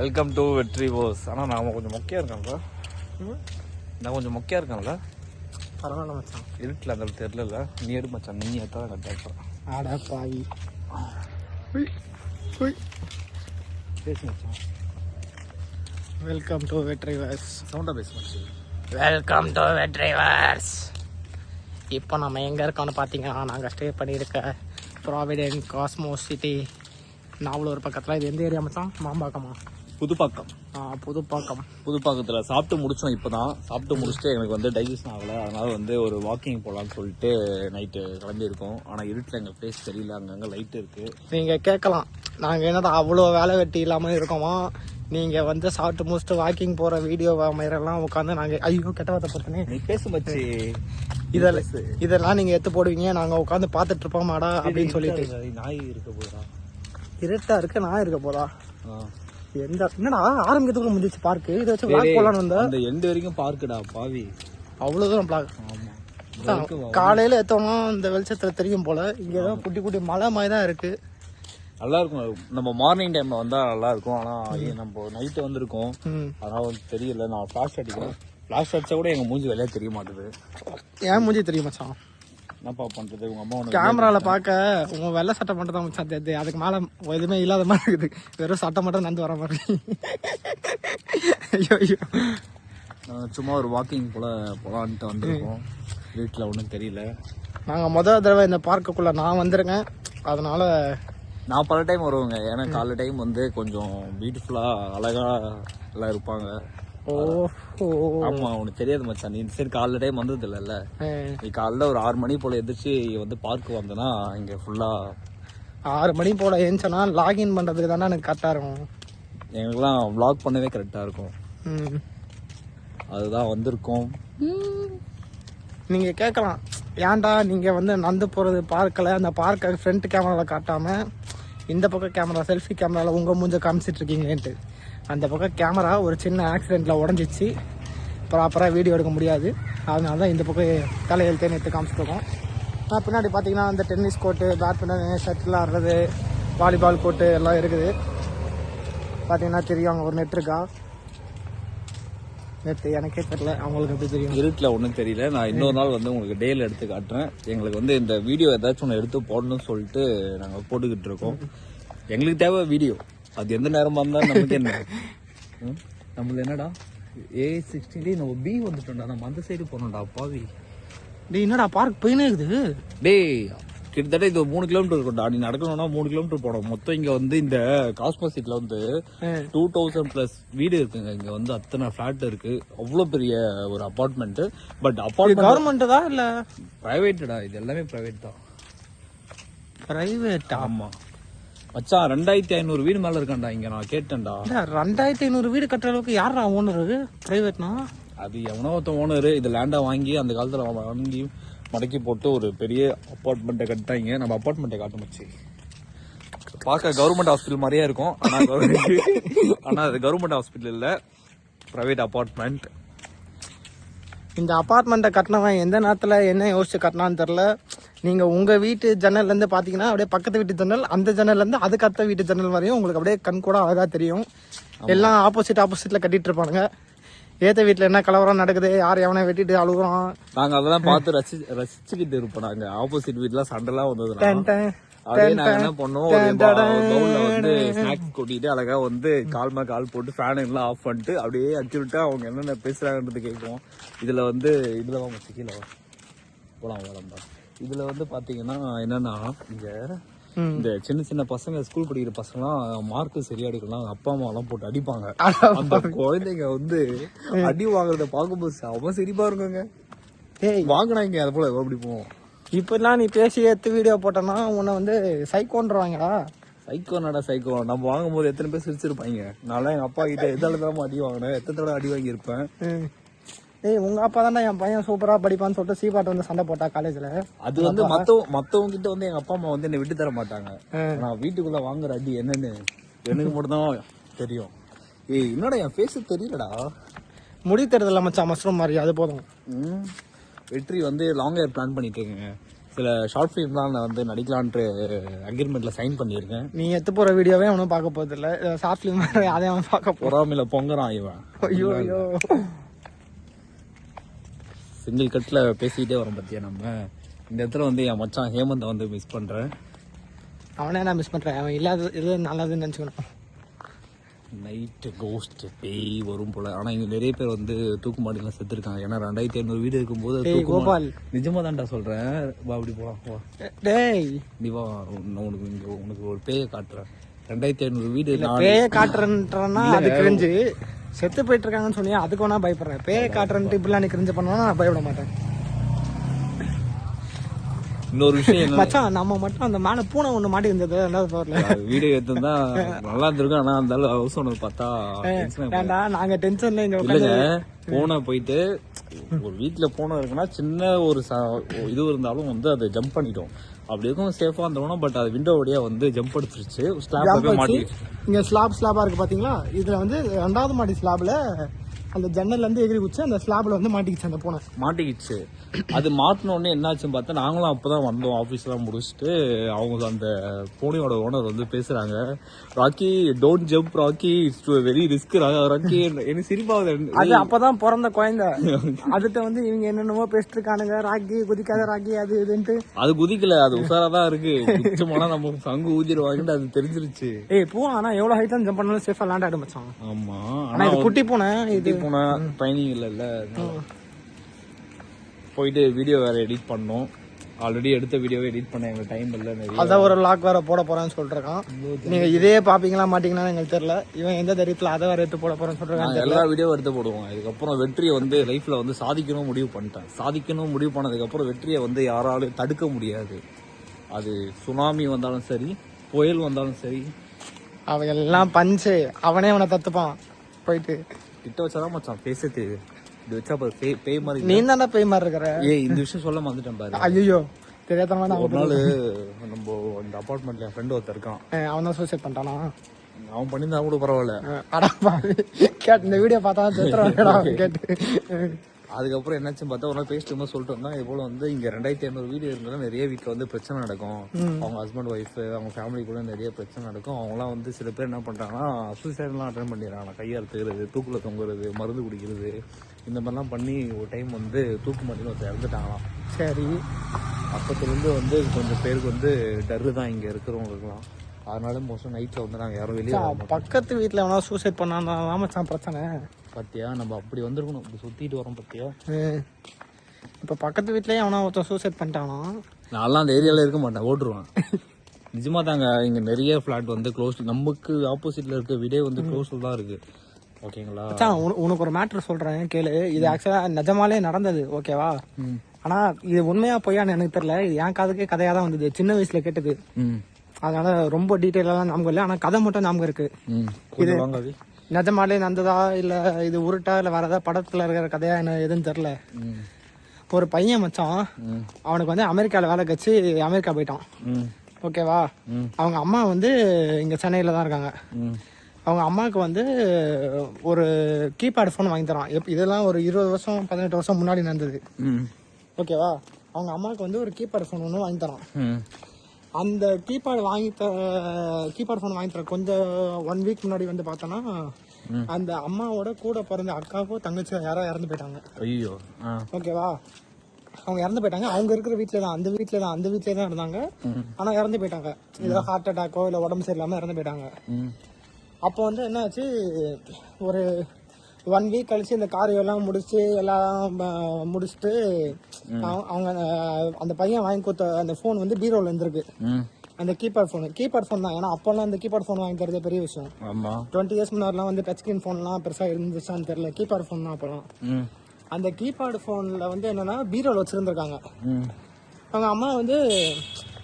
Welcome to வெற்றி போஸ் ஆனால் நாம கொஞ்சம் மொக்கையாக இருக்கேன்ல நான் கொஞ்சம் மொக்கையாக இருக்கேன்ல பரவாயில்ல மச்சான். இருட்டில் அந்த தெரிலல நீ எடு மச்சான். நீ ஏற்றா இருப்பேன் ஆடா பாவி. பேசு மச்சான். வெல்கம் டு வெட்ரைவர்ஸ் சவுண்டாக பேசு மச்சான். வெல்கம் டு வெட்ரைவர்ஸ் இப்போ நம்ம எங்கே இருக்கோம்னு பார்த்தீங்கன்னா நாங்கள் ஸ்டே பண்ணியிருக்க ப்ராவிடென்ட் காஸ்மோ சிட்டி நாவலூர் பக்கத்தில். இது எந்த ஏரியா மச்சான்? மாம்பாக்கமா? புதுப்பாக்கம். புதுப்பாக்கம். புதுப்பாக்கத்தில் சாப்பிட்டு முடிச்சோம் இப்போ தான் சாப்பிட்டு முடிச்சுட்டு எனக்கு வந்து டைஜஷன் ஆகலை. அதனால வந்து ஒரு வாக்கிங் போகலான்னு சொல்லிட்டு நைட்டு கிளம்பியிருக்கோம். ஆனால் இருட்டில் எங்கள் ஃபேஸ் தெரியல. அங்கங்கே லைட் இருக்குது நீங்கள் கேட்கலாம். நாங்கள் என்னடா அவ்வளோ வேலை வெட்டி இல்லாமல் இருக்கோமா? நீங்கள் வந்து சாப்பிட்டு முடிச்சுட்டு வாக்கிங் போகிற வீடியோ மாதிரிலாம் உட்காந்து நாங்கள் ஐயோ கெட்ட வார்த்தை போட்டனே நீ பேசு மச்சி. இதெல்லாம் இதெல்லாம் நீங்கள் எடுத்து போடுவீங்க. நாங்கள் உட்காந்து பார்த்துட்டு இருப்போமாடா அப்படின்னு சொல்லிட்டு. நாய் இருக்க போதுடா இருட்டா இருக்கு நான் இருக்க போதா எந்த என்னடா ஆரம்பிக்கிறதுக்குள்ள முடிஞ்சிச்சு பார்க்கு இதை வச்சு போலான்னு வந்தா அந்த எண்டு வரைக்கும் பார்க்குடா பாவி. அவ்வளவு தூரம் பிளாக் ஆமா. காலையில எத்தோம்னா இந்த வெளிச்சத்துல தெரியும் போல. இங்க ஏதோ குட்டி குட்டி மலை மாதிரி தான் இருக்கு. நல்லா இருக்கும் நம்ம மார்னிங் டைம்ல வந்தா நல்லா இருக்கும் ஆனா நம்ம நைட்டு வந்திருக்கோம். அதனால தெரியல. நான் ஃபிளாஷ் அடிக்கிறேன். ஃபிளாஷ் அடிச்சா கூட எங்க மூஞ்சி வெளியே தெரிய மாட்டுது. ஏன் மூஞ்சி தெரியும் மச்சான் என்னப்பா பண்றது? உங்க அம்மா கேமரால பார்க்க உங்க வெள்ளை சட்டை மட்டும் தான் மச்சான் அதுக்கு மேல எதுவுமே இல்லாத மாதிரி இருக்குது. வெறும் சட்டை மட்டும் நந்து வர மாதிரி. ஐயோ ஐயோ. சும்மா ஒரு வாக்கிங் போல போலான்ட்டு வந்திருக்கோம். வீட்டுல ஒன்றும் தெரியல. நாங்க முதல் தடவை இந்த பார்க்குக்குள்ள நான் வந்திருக்கேன். அதனால நான் பல டைம் வருவேங்க. ஏன்னா காலைல டைம் வந்து கொஞ்சம் பியூட்டிஃபுல்லா அழகா எல்லாம் இருப்பாங்க. ஆமா உனக்கு தெரியாது மச்சான். நீ சரி காலைல டைம் வந்தது இல்லைல்ல நீ காலைல ஒரு ஆறு மணி போல எந்திரிச்சு வந்து பார்க் வந்தனா இங்க ஃபுல்லா ஆறு மணி போல ஏஞ்சனா லாகின் பண்றதுக்கு தானே எனக்கு கரெக்டா இருக்கும். எங்களுக்குலாம் vlog பண்ணவே கரெக்டா இருக்கும். அதுதான் வந்திருக்கோம். நீங்க கேட்கலாம் ஏன்டா நீங்க வந்து நடந்து போறது பார்க்கல அந்த பார்க்கை ஃப்ரண்ட் கேமரால காட்டாம இந்த பக்கம் கேமரா செல்ஃபி கேமரால உங்க மூஞ்ச காமிச்சிட்டு இருக்கீங்களேன்ட்டு அந்த பக்கம் கேமரா ஒரு சின்ன ஆக்சிடென்ட்ல உடஞ்சிச்சு. ப்ராப்பராக வீடியோ எடுக்க முடியாது. அதனால தான் இந்த பக்கம் தலையெழுத்தே எடுத்து காமிச்சிருக்கோம். நான் பின்னாடி பார்த்தீங்கன்னா அந்த டென்னிஸ் கோர்ட்டு பேட்மிண்டன் ஷட்டில் ஆடுறது வாலிபால் கோர்ட்டு எல்லாம் இருக்குது. பார்த்தீங்கன்னா தெரியும் அங்கே ஒரு நெட் இருக்கா? நெட் எனக்கே தெரியல. அவங்களுக்கு எப்படி தெரியும்? இருட்டில் ஒன்றும் தெரியல. நான் இன்னொரு நாள் வந்து உங்களுக்கு டேல எடுத்து காட்டுறேன். எங்களுக்கு வந்து இந்த வீடியோ ஏதாச்சும் ஒன்று எடுத்து போடணும்னு சொல்லிட்டு நாங்கள் போட்டுக்கிட்டு இருக்கோம். எங்களுக்கு தேவை வீடியோ அது எந்த நேரமா இருந்தாலும் நமக்கு என்ன? நம்மள என்னடா? ஏ சிக்ஸ்டி நம்ம பி வந்துட்டோம்டா. நம்ம அந்த சைடு போனோம்டா பாவி. டேய் என்னடா பார்க் போயினே இருக்குது. டேய் கிட்டத்தட்ட இது மூணு கிலோமீட்டர் இருக்கும்டா. நீ நடக்கணும்னா மூணு கிலோமீட்டர் போடும் மொத்தம் இங்க வந்து இந்த காஸ்மோசிட்ல வந்து டூ தௌசண்ட் பிளஸ் வீடு இருக்குங்க. இங்க வந்து அத்தனை ஃபிளாட் இருக்கு. அவ்வளவு பெரிய ஒரு அபார்ட்மெண்ட் பட் அபார்ட்மெண்ட் கவர்மெண்ட் தான் இல்ல? பிரைவேட்டடா இது எல்லாமே பிரைவேட் தான். பிரைவேட்டா ஆமா. மச்சான் ரெண்டாயிரத்தி ஐநூறு வீடு மேல இருக்கான்டா இங்க. நான் கேட்டேன்டா. ரெண்டாயிரத்தி ஐநூறு வீடு கட்டுற அளவுக்கு யாரா ஓனர் பிரைவேட்னா அது எவனோ ஒருத்தன் ஓனர் இது லேண்டா வாங்கி அந்த காலத்துல வாங்கி மடக்கி போட்டு ஒரு பெரிய அப்பார்ட்மெண்ட்டை கட்டாங்க நம்ம அப்பார்ட்மெண்ட்டை காட்ட மச்சி. பார்க்க கவர்மெண்ட் ஹாஸ்பிட்டல் மாதிரியே இருக்கும். ஆனா government- ஆனா அது கவர்மெண்ட் ஹாஸ்பிட்டல் இல்ல. பிரைவேட் அப்பார்ட்மெண்ட் இந்த அபார்ட்மெண்ட்டை கட்டினவன் எந்த நேரத்துல என்ன யோசிச்சு கட்டினான்னு தெரியல. நீங்க உங்க வீட்டு ஜன்னல்ல இருந்து பாத்தீங்கன்னா அப்படியே பக்கத்து வீட்டு ஜன்னல் அந்த ஜன்னல்ல இருந்து அதுக்கு அடுத்த வீட்டு ஜன்னல் வரையும் உங்களுக்கு அப்படியே கண் கூட அழகா தெரியும். எல்லாம் ஆப்போசிட் ஆப்போசிட்ல கட்டிட்டு இருப்பானுங்க. ஏத்த வீட்டுல என்ன கலவரம் நடக்குது யார் எவனை வெட்டிட்டு அழுகுறான். நாங்க அதெல்லாம் பார்த்து ரசி ரசிச்சுக்கிட்டு இருப்போம் நாங்க. ஆப்போசிட் வீட்ல சண்டைலாம் டன். அப்படியே நாங்க என்ன பண்ணோம் வந்து ஸ்நாக்ஸ் கொட்டிட்டு அழகா வந்து கால் மேல கால் போட்டு ஃபேன் எல்லாம் ஆஃப் பண்ணிட்டு அப்படியே விட்டு அவங்க என்னென்ன பேசுறாங்கன்றது கேட்கும் இதுல வந்து இதுல வாங்க வா. போலாம் வரம்பா இதுல வந்து பாத்தீங்கன்னா என்னன்னா இங்க. இந்த சின்ன சின்ன பசங்க ஸ்கூல் படிக்கிற பசங்கலாம் மார்க் சரியா எடுக்கலாம் அப்பா அம்மா எல்லாம் போட்டு அடிப்பாங்க. அந்த குழந்தைங்க வந்து அடி வாங்குறத பார்க்கும்போது செம சிரிப்பா இருக்குங்க வாங்கினாங்க அது போல அப்படி போவோம்? இப்பெல்லாம் நீ பேசி எடுத்து வீடியோ போட்டனா உன்னை வந்து சைக்கோன்றவாங்கடா சைக்கோ நடா சைக்கோ நம்ம வாங்கும்போது எத்தனை பேர் சிரிச்சிருப்பாங்க? நான்லாம் எங்க அப்பா கிட்ட எதால தான் அடி வாங்கினேன்? எத்தனை தடவை அடி வாங்கியிருப்பேன். ஏய் உங்க அப்பா தானே என் பையன் சூப்பரா படிப்பான்னு சொல்லிட்டு சீபாட்டு வந்து சண்டை போட்டா காலேஜ்ல அது வந்து மத்தவ மத்தவங்க கிட்ட வந்து எங்க அப்பா அம்மா வந்து என்னை விட்டு தர மாட்டாங்க. நான் வீட்டுக்குள்ள வாங்குற அடி என்னன்னு எனக்கு மட்டும் தான் தெரியும். ஏய் என்னடா என் ஃபேஸ் தெரியலடா. முடி தெரியுதுல மச்சான் மஷ்ரூம் மாதிரி. அது போதும். வெற்றி வந்து லாங் ஹேர் பிளான் பண்ணிட்டு இருக்கேங்க. சில ஷார்ட் ஃபிலிம்லாம் நான் வந்து நடிக்கலான்ட்டு அக்ரிமெண்ட்ல சைன் பண்ணியிருக்கேன். நீ எத்து போற வீடியோவே அவனும் பார்க்க போறது இல்ல ஷார்ட் ஃபிலிம் அதை அவன் பார்க்க போ பொறாமையில பொங்குறான் இவன். ஐயோ ஐயோ. சிங்கிள் கட்ல பேசிக்கிட்டே வரோம் பத்தியா நம்ம? இந்த இடத்துல வந்து என் மச்சான் ஹேமந்தை வந்து மிஸ் பண்றேன் அவனே நான் மிஸ் பண்றேன். அவன் இல்லாத இது நல்லதுன்னு நினைச்சுக்கணும். நைட்டு கோஸ்ட் பேய் வரும் போல. ஆனா இங்க நிறைய பேர் வந்து தூக்கு மாடிலாம் செத்துருக்காங்க. ஏன்னா ரெண்டாயிரத்தி ஐநூறு வீடு இருக்கும்போது கோபால். நிஜமா தான்டா சொல்றேன். வா அப்படி போலாம் வா டேய். நீ வா நான் உனக்கு இங்க உனக்கு ஒரு பேயை காட்டுறேன். ரெண்டாயிரத்தி ஐநூறு வீடு பேய காட்டுறேன்றனா அது கிரிஞ்சு. செத்து போயிட்டு இருக்காங்கன்னு சொன்னியா அதுக்கு வேணா பயப்படுறேன். பேய காட்டுறன்ட்டு இப்படிலாம் நீ கிரிஞ்ச பண்ணா நான் பயப்பட மாட்டேன். இன்னொரு விஷயம் மச்சான் நம்ம மட்டும் அந்த மேல பூனை ஒண்ணு மாட்டி இருந்தது ரெண்டாவது ஃப்ளோர்ல வீடியோ எடுத்திருந்தா நல்லா இருந்திருக்கும் ஆனா அந்த அளவு ஹவுஸ் ஓனர் பார்த்தா ஏன்டா நாங்க டென்ஷன்ல இங்க இல்லைங்க போனை போயிட்டு ஒரு வீட்ல போன இருக்குன்னா சின்ன ஒரு இது இருந்தாலும் வந்து அதை ஜம்ப் பண்ணிட்டோம் அப்படி இருக்கும் சேஃபா இருந்தோம்னா பட் அது விண்டோ வழியா வந்து ஜம்ப் அடிச்சிருச்சு ஸ்லாப்ல போய் மாட்டி இங்க ஸ்லாப் ஸ்லாபா இருக்கு பாத்தீங்களா? இதுல வந்து ரெண்டாவது மாடி ஸ்லாப்ல அந்த ஜன்னல்ல இருந்து எகிரி குச்சி அந்த ஸ்லாப்ல வந்து மாட்டிக்கிச்சு அந்த பூனை. மாட்டிக்கிச்சு. அது மாட்டின உடனே என்னாச்சுன்னு பார்த்தா நாங்களும் அப்பதான் வந்தோம் ஆஃபீஸ்லாம் முடிச்சுட்டு அவங்க அந்த பூனையோட ஓனர் வந்து பேசுறாங்க Rocky don't jump Rocky. It's very risk Rocky. எனக்கு சிரிப்பாவது அது அப்பதான் பிறந்த குழந்தை. அடுத்து வந்து இவங்க என்னென்னமோ பேசிட்டு இருக்கானுங்க ராக்கி குதிக்காத ராக்கி அது இதுன்ட்டு. அது குதிக்கல அது உஷாரா தான் இருக்கு. குச்சமானா நம்ம சங்கு ஊதிடுவாங்கன்னு அது தெரிஞ்சிருச்சு. ஏய் பூ ஆனா எவ்வளவு ஹைட்ல ஜம்ப் பண்ணாலும் சேஃபா லேண்ட் ஆயிடும் மச்சான். ஆமா ஆனா இது குட்டி பூனை இது போனா ட்ரைனிங் இல்லைல்ல போயிட்டு வீடியோ வேற எடிட் பண்ணோம். ஆல்ரெடி எடுத்த வீடியோவை எடிட் பண்ண எங்களுக்கு டைம் இல்லை அதான் ஒரு லாக் வேற போட போறான்னு சொல்றான் நீங்க இதே பாப்பீங்களா மாட்டீங்களா எங்களுக்கு தெரியல. இவன் எந்த தைரியத்துல அதை வேற எடுத்து போட போறேன்னு சொல்றான் நான் எல்லா வீடியோ எடுத்து போடுவோம். இதுக்கப்புறம் வெற்றியை வந்து லைஃப்ல வந்து சாதிக்கணும் முடிவு பண்ணிட்டேன். சாதிக்கணும் முடிவு பண்ணதுக்கப்புறம் வெற்றியை வந்து யாராலும் தடுக்க முடியாது. அது சுனாமி வந்தாலும் சரி புயல் வந்தாலும் சரி. அவன் எல்லாம் பஞ்சு. அவனே அவனை தத்துப்பான். போயிட்டு. கிட்ட வச்சாதான் மச்சான் பேச தெரியுது இது வச்சா பாரு, பேய் பேய் மாதிரி நீ தானே பேய் மாதிரி இருக்கிற. ஏய் இந்த விஷயம் சொல்ல மறந்துட்டேன் பாரு. ஐயோ தெரியாதவன் ஒரு நாள் நம்ம இந்த அபார்ட்மெண்ட்ல என் ஃப்ரெண்ட் ஒருத்தர் இருக்கான். அவன் தான் சூசைட் பண்ணிட்டானா? அவன் பண்ணியிருந்தா கூட பரவாயில்ல. அடா கேட்டு இந்த வீடியோ பார்த்தா செத்துறா கேட்டு? அதுக்கப்புறம் என்னாச்சுன்னு பார்த்தா ஒரு நாள் பேசிட்டு இருக்கும்போது சொல்லிட்டு வந்தா இது போல வந்து இங்க ரெண்டாயிரத்தி ஐநூறு வீடு இருந்தாலும் நிறைய வீட்டுல வந்து பிரச்சனை நடக்கும். அவங்க ஹஸ்பண்ட் ஒய்ஃப் அவங்க ஃபேமிலி கூட நிறைய பிரச்சனை நடக்கும். அவங்கலாம் வந்து சில பேர் என்ன பண்றாங்கன்னா சூசைட்லாம் அட்டன் பண்ணிடுறாங்க. கையறுத்துக்கிறது தூக்குல தொங்குறது மருந்து குடிக்கிறது. இந்த மாதிரிலாம் பண்ணி ஒரு டைம் வந்து தூக்கு மாட்டின்னு ஒருத்தர் இறந்துட்டாங்களாம். சரி. அப்பத்துலேருந்து வந்து கொஞ்சம் பேருக்கு வந்து டர்ரு தான் இங்க இருக்கிறவங்களுக்குலாம் அதனால மோஸ்ட்லி நைட்ல வந்து நாங்க யாரும் வெளியே பக்கத்து வீட்டுல எவனா சூசைட் பண்ணான் மச்சான் பிரச்சனை. பாத்தியா? நம்ம அப்படி வந்திருக்கணும். இப்படி சுத்திட்டு வரோம் பாத்தியா? அஹ் இப்ப பக்கத்து வீட்லயே அவனா ஒருத்தன் சூசைட் பண்ணிட்டானா? நான்லாம் அந்த ஏரியால இருக்க மாட்டேன். ஓட்டுருவேன். நிஜமா தாங்க இங்க நிறைய ஃபிளாட் வந்து க்ளோஸ் நமக்கு ஆப்போசிட்ல இருக்க வீடே வந்து க்ளோஸ்ல தான் இருக்கு. ஓகேங்களா? உனக்கு ஒரு மேட்ரு சொல்றேன் கேளு. இது ஆக்சுவலா நிஜமாலே நடந்தது ஓகேவா ஆனா இது உண்மையா பொய்யான்னு எனக்கு தெரியல. இது என் காதுக்கே கதையா தான் வந்தது. சின்ன வயசுல கேட்டது. அதனால ரொம்ப டீட்டெயிலாம் ஞாபகம் இல்லை. ஆனா கதை மட்டும் ஞாபகம் இருக்கு. ம். கொஞ்சம் வாங்க அவி. நிஜமாலே நடந்ததா இல்ல இது உருட்டா இல்ல வேற ஏதாவது படத்துல இருக்கிற கதையா என்ன எதுன்னு தெரியல. ம். ஒரு பையன் மச்சான் அவனுக்கு வந்து அமெரிக்கால வேலை கழிச்சு அமெரிக்கா போயிட்டான். ஓகேவா. அவங்க அம்மா வந்து இங்க சென்னையில தான் இருக்காங்க. அவங்க அம்மாவுக்கு வந்து ஒரு கீபேட் ஃபோன் வாங்கி தரான். எப் இதெல்லாம் ஒரு இருபது வருஷம் பதினெட்டு வருஷம் முன்னாடி நடந்தது. ஓகேவா? அவங்க அம்மாவுக்கு வந்து ஒரு கீபேட் ஃபோன் ஒன்று வாங்கி தரான். அந்த கீபேட் வாங்கி த கீபேட் ஃபோன் வாங்கி தர கொஞ்சம் ஒன் வீக் முன்னாடி வந்து பார்த்தோன்னா அந்த அம்மாவோட கூட பிறந்த அக்காவோ தங்கச்சியோ யாரோ இறந்து போயிட்டாங்க. ஐயோ ஓகேவா அவங்க இறந்து போயிட்டாங்க. அவங்க இருக்கிற வீட்டில் தான் அந்த வீட்டில் தான் அந்த வீட்டிலே தான் இருந்தாங்க. ஆனால் இறந்து போயிட்டாங்க. ஏதோ ஹார்ட் அட்டாக்கோ இல்லை உடம்பு சரியில்லாமல் இறந்து போயிட்டாங்க. அப்போ வந்து என்ன ஆச்சு ஒரு ஒன் வீக் கழிச்சு இந்த காரியம் எல்லாம் முடிச்சு எல்லாம் முடிச்சுட்டு அவங்க- அந்த பையன் வாங்கி கொடுத்த அந்த ஃபோன் வந்து பீரோல இருந்திருக்கு. அந்த கீபேட் ஃபோன். கீபேட் ஃபோன் தான். ஏன்னா அப்போல்லாம் அந்த கீபேட் ஃபோன் வாங்கி தரது பெரிய விஷயம். ஆமா. டுவெண்ட்டி இயர்ஸ் முன்னாடிலாம் வந்து டச் ஸ்கிரீன் ஃபோன்லாம் பெருசாக இருந்துச்சான்னு தெரியல. கீபேட் ஃபோன் தான் அப்போலாம். அந்த கீபேட் ஃபோனில் வந்து என்னன்னா பீரோல வச்சிருந்திருக்காங்க. அவங்க அம்மா வந்து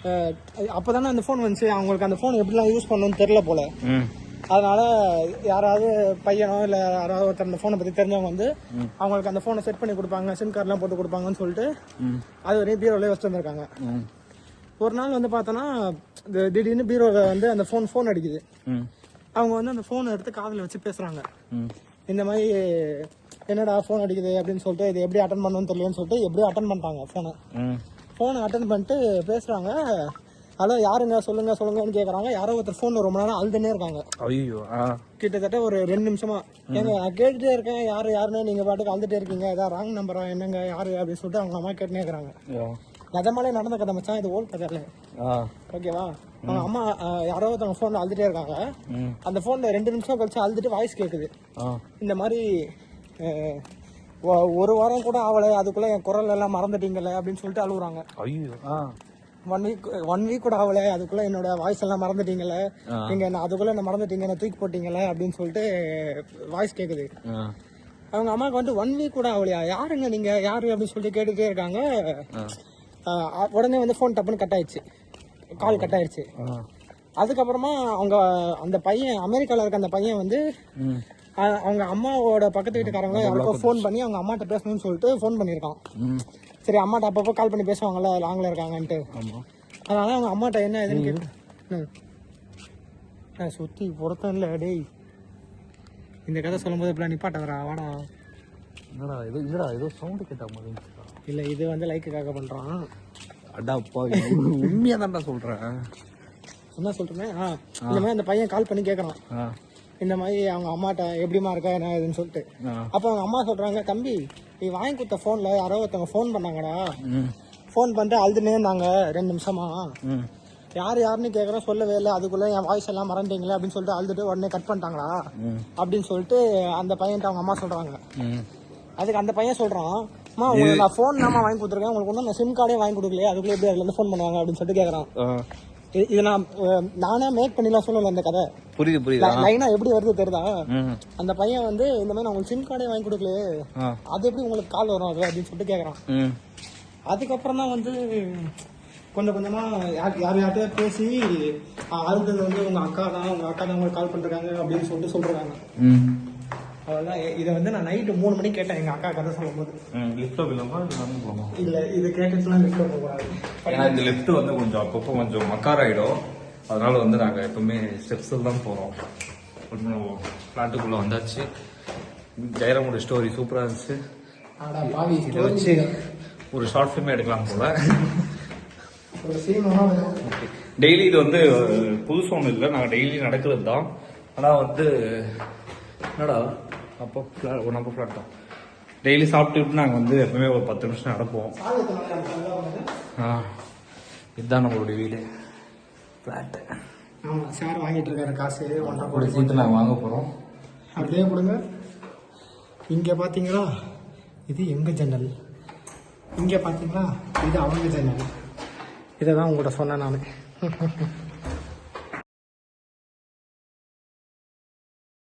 அஹ், அப்போதானே அந்த ஃபோன் வந்துச்சு. அவங்களுக்கு அந்த ஃபோன் எப்படிலாம் யூஸ் பண்ணணும்னு தெரியல போல. அதனால யாராவது பையனோ இல்லை யாராவது ஒருத்தர் அந்த ஃபோனை பற்றி தெரிஞ்சவங்க வந்து அவங்களுக்கு அந்த ஃபோனை செட் பண்ணி கொடுப்பாங்க. சிம் கார்டெலாம் போட்டு கொடுப்பாங்கன்னு சொல்லிட்டு அது வரையும் பீரோலே வச்சுட்டு வந்திருக்காங்க ம். ஒரு நாள் வந்து பார்த்தோன்னா தி- திடீர்னு பீரோவில் வந்து அந்த ஃபோன் ஃபோன் அடிக்குது. அவங்க வந்து அந்த ஃபோனை எடுத்து காதில் வச்சு பேசுகிறாங்க இந்த மாதிரி என்னடா ஃபோன் அடிக்குது? அப்படின்னு சொல்லிட்டு இது எப்படி அட்டன் பண்ணணும்னு தெரியலன்னு சொல்லிட்டு எப்படியோ அட்டன் பண்ணிட்டாங்க ஃபோனை. ஃபோனை அட்டன் பண்ணிட்டு பேசுகிறாங்க ஹலோ யாருங்க? சொல்லுங்க சொல்லுங்கன்னு கேட்குறாங்க யாரோ ஒருத்தர் ஃபோனில் ரொம்ப நேரம் அழுதுனே இருக்காங்க. ஐயோ கிட்டத்தட்ட ஒரு ரெண்டு நிமிஷமா. ஏங்க நான் கேட்டுட்டே இருக்கேன். யாரு யாருன்னு நீங்க பாட்டுக்கு அழுதுட்டே இருக்கீங்க. ஏதாவது ராங் நம்பரா என்னங்க? யாரு? அப்படின்னு சொல்லிட்டு அவங்க அம்மா கேட்டுனே இருக்கிறாங்க. நிஜமாலே நடந்த கதை மச்சான். இது ஓல்ட் கதை. இல்லை ஆ ஓகேவா அவங்க அம்மா யாரோ ஒருத்தவங்க ஃபோனில் அழுதுட்டே இருக்காங்க. அந்த ஃபோனில் ரெண்டு நிமிஷம் கழிச்சு அழுதுட்டு வாய்ஸ் கேட்குது இந்த மாதிரி ஒரு வாரம் கூட ஆகலை அதுக்குள்ள என் குரல் எல்லாம் மறந்துட்டீங்கல்ல அப்படின்னு சொல்லிட்டு அழுகுறாங்க ஐயோ. ஒன் வீக் ஒன் வீக் கூட ஆகல அதுக்குள்ள என்னோட வாய்ஸ் எல்லாம் மறந்துட்டீங்கல்ல. நீங்க என்ன அதுக்குள்ள என்ன மறந்துட்டீங்க? என்ன தூக்கி போட்டீங்கல்ல அப்படின்னு சொல்லிட்டு வாய்ஸ் கேக்குது. அவங்க அம்மாவுக்கு வந்து ஒன் வீக் கூட ஆகலையா யாருங்க நீங்க? யாரு? அப்படின்னு சொல்லிட்டு கேட்டுட்டே இருக்காங்க. உடனே வந்து ஃபோன் டப்புன்னு கட் ஆயிடுச்சு. கால் கட் ஆயிடுச்சு. அதுக்கப்புறமா அவங்க அந்த பையன் அமெரிக்கால இருக்க அந்த பையன் வந்து அவங்க அம்மாவோட பக்கத்து வீட்டுக்காரங்க யாருக்கோ ஃபோன் பண்ணி அவங்க அம்மாட்ட பேசணும்னு சொல்லிட்டு ஃபோன் பண்ணியிருக்கான். சரி அம்மாட்ட அப்பப்போ கால் பண்ணி பேசுவாங்கல்ல லாங்கில் இருக்காங்கன்ட்டு. அதனால அவங்க அம்மாட்ட என்ன ஏதுன்னு கேட்டு சுத்தி பொருத்தம் இல்லை டேய். இந்த கதை சொல்லும்போது இப்படிலாம் நிப்பாட்டவரா வாடா. என்னடா ஏதோ இல்லடா ஏதோ சவுண்டு கேட்ட மாதிரி. இல்லை இது வந்து லைக்குக்காக பண்ணுறான் அடா அப்பா உண்மையாக தான்டா சொல்கிறேன் என்ன சொல்றேன் ஆ இந்த மாதிரி அந்த பையன் கால் பண்ணி கேட்குறான் இந்த மாதிரி அவங்க அம்மாட்ட எப்படிமா இருக்கா என்ன ஏதுன்னு சொல்லிட்டு. அப்போ அவங்க அம்மா சொல்றாங்க தம்பி நீ வாங்கி கொடுத்த ஃபோனில் யாரோ ஒருத்தவங்க ஃபோன் பண்ணாங்கடா. ஃபோன் பண்ணிட்டு அழுதுனே இருந்தாங்க ரெண்டு நிமிஷமா. யார் யாருன்னு கேட்குறோம் சொல்லவே இல்லை. அதுக்குள்ளே என் வாய்ஸ் எல்லாம் மறந்துட்டீங்களே அப்படின்னு சொல்லிட்டு அழுதுட்டு உடனே கட் பண்ணிட்டாங்களா. அப்படின்னு சொல்லிட்டு அந்த பையன்ட்ட அவங்க அம்மா சொல்றாங்க. ம். அதுக்கு அந்த பையன் சொல்றான் அம்மா உங்களுக்கு நான் ஃபோன் தாம்மா வாங்கி கொடுத்துருக்கேன். உங்களுக்கு ஒன்றும் நான் சிம் கார்டே வாங்கி கொடுக்கலையே அதுக்குள்ளே எப்படி அதுல ஃபோன் பண்ணுவாங்க அப்படின்னு சொல்லிட்டு கேட்குறான் இது நான் நானே மேக் பண்ணிலாம் சொல்லல இந்த கதை. புரியுது புரியுது. லைனா எப்படி வருது தெரியுதா? அந்த பையன் வந்து இந்த மாதிரி நான் உங்களுக்கு சிம் கார்டே வாங்கி கொடுக்கலையே அது எப்படி உங்களுக்கு கால் வரும் அது அப்படின்னு சொல்லிட்டு கேட்குறான் அதுக்கப்புறம் தான் வந்து கொஞ்சம் கொஞ்சமா யார் யார் யார்கிட்டயோ பேசி அஹ், அழுந்தது வந்து உங்க அக்கா தான் உங்க அக்கா தான் உங்களுக்கு கால் பண்றாங்க அப்படின்னு சொல்லிட்டு சொல்றாங்க. அவ்வளோதான் இதை வந்து நான் நைட்டு மூணு மணிக்கு கேட்டேன். எங்க அக்கா கதை சொல்லும்போது. ம் லிஃப்ட்டில் போயிடலாமா இல்லை நடந்து போகலாமா இல்ல இது கேட்டுச்சுலாம் லிஃப்ட்ல போகக்கூடாது ஏன்னா இந்த லிஃப்ட் வந்து கொஞ்சம் அப்பப்போ கொஞ்சம் மக்கார் ஆகிடும் அதனால வந்து நாங்கள் எப்பவுமே ஸ்டெப்ஸில் தான் போகிறோம் கொஞ்சம் ஃப்ளாட்டுக்குள்ளே வந்தாச்சு. ஜெயராமோட ஸ்டோரி சூப்பராக இருந்துச்சு. இதை வச்சு ஒரு ஷார்ட் ஃபிலிம் எடுக்கலாம் போல. டெய்லி இது வந்து புதுசு ஒன்றும் இல்லை. நாங்கள் டெய்லி நடக்கிறது தான். ஆனால் வந்து என்னடா? அப்போ flat- ஒரு நம்ம ஃப்ளாட் தான். டெய்லி சாப்பிட்டுட்டு நாங்கள் வந்து எப்பவுமே ஒரு பத்து நிமிஷம் நடப்போம். ஆ இதுதான் நம்மளுடைய வீடு. ஃப்ளாட்டு ஆமா சார் வாங்கிட்டு இருக்காரு காசு ஒன்றரை கோடி. சீட்டு நாங்கள் வாங்க போகிறோம் அப்படியே கொடுங்க. இங்க பாத்தீங்களா? இது எங்க ஜன்னல்? இங்க பாத்தீங்களா? இது அவங்க ஜன்னல். இதை தான் உங்கள்கிட்ட சொன்னேன் நான்.